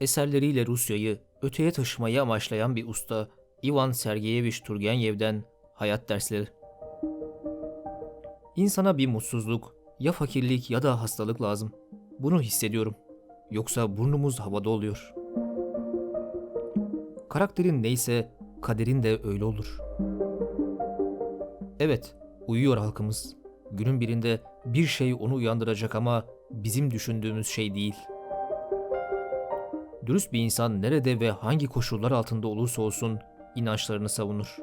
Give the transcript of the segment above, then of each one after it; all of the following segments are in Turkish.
eserleriyle Rusya'yı öteye taşımayı amaçlayan bir usta Ivan Sergeyevich Turgenev'den hayat dersleri. İnsana bir mutsuzluk, ya fakirlik ya da hastalık lazım. Bunu hissediyorum. Yoksa burnumuz havada oluyor. Karakterin neyse kaderin de öyle olur. Evet, uyuyor halkımız. Günün birinde bir şey onu uyandıracak ama bizim düşündüğümüz şey değil. Dürüst bir insan nerede ve hangi koşullar altında olursa olsun inançlarını savunur.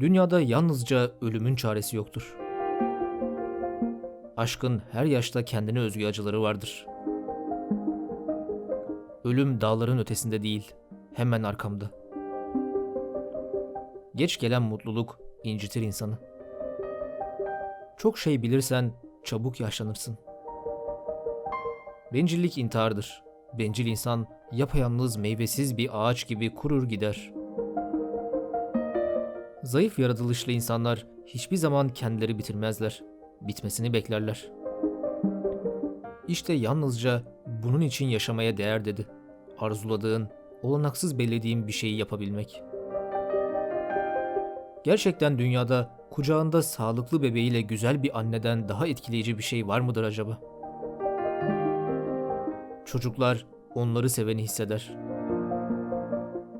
Dünyada yalnızca ölümün çaresi yoktur. Aşkın her yaşta kendine özgü acıları vardır. Ölüm dağların ötesinde değil, hemen arkamda. Geç gelen mutluluk incitir insanı. Çok şey bilirsen çabuk yaşlanırsın. Bencillik intihardır. Bencil insan yapayalnız meyvesiz bir ağaç gibi kurur gider. Zayıf yaratılışlı insanlar hiçbir zaman kendileri bitirmezler. Bitmesini beklerler. İşte yalnızca bunun için yaşamaya değer dedi. Arzuladığın, olanaksız bellediğin bir şeyi yapabilmek. Gerçekten dünyada kucağında sağlıklı bebeğiyle güzel bir anneden daha etkileyici bir şey var mıdır acaba? Çocuklar onları seveni hisseder.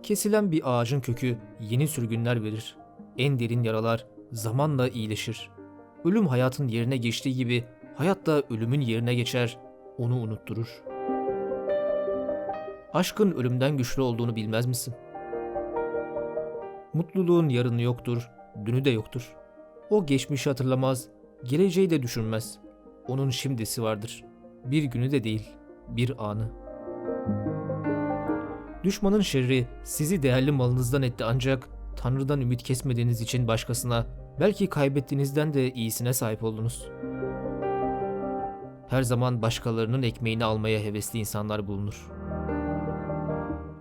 Kesilen bir ağacın kökü yeni sürgünler verir. En derin yaralar zamanla iyileşir. Ölüm hayatın yerine geçtiği gibi hayat da ölümün yerine geçer, onu unutturur. Aşkın ölümden güçlü olduğunu bilmez misin? Mutluluğun yarını yoktur, dünü de yoktur. O geçmişi hatırlamaz, geleceği de düşünmez. Onun şimdisi vardır. Bir günü de değil, bir anı. Düşmanın şerri sizi değerli malınızdan etti ancak Tanrı'dan ümit kesmediğiniz için başkasına, belki kaybettiğinizden de iyisine sahip oldunuz. Her zaman başkalarının ekmeğini almaya hevesli insanlar bulunur.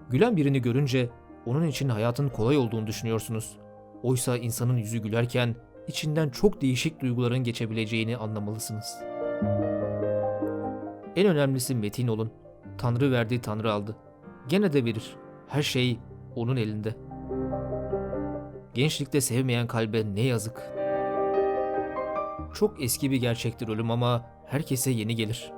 Gülen birini görünce onun için hayatın kolay olduğunu düşünüyorsunuz. Oysa insanın yüzü gülerken içinden çok değişik duyguların geçebileceğini anlamalısınız. En önemlisi metin olun. Tanrı verdi, Tanrı aldı. Gene de verir. Her şey onun elinde. Gençlikte sevmeyen kalbe ne yazık. Çok eski bir gerçektir ölüm ama herkese yeni gelir.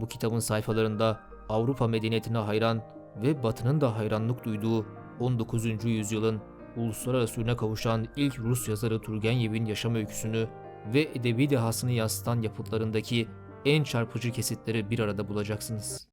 Bu kitabın sayfalarında Avrupa medeniyetine hayran ve Batı'nın da hayranlık duyduğu 19. yüzyılın uluslararası ününe kavuşan ilk Rus yazarı Turgenev'in yaşam öyküsünü ve edebi dehasını yansıtan yapıtlarındaki en çarpıcı kesitleri bir arada bulacaksınız.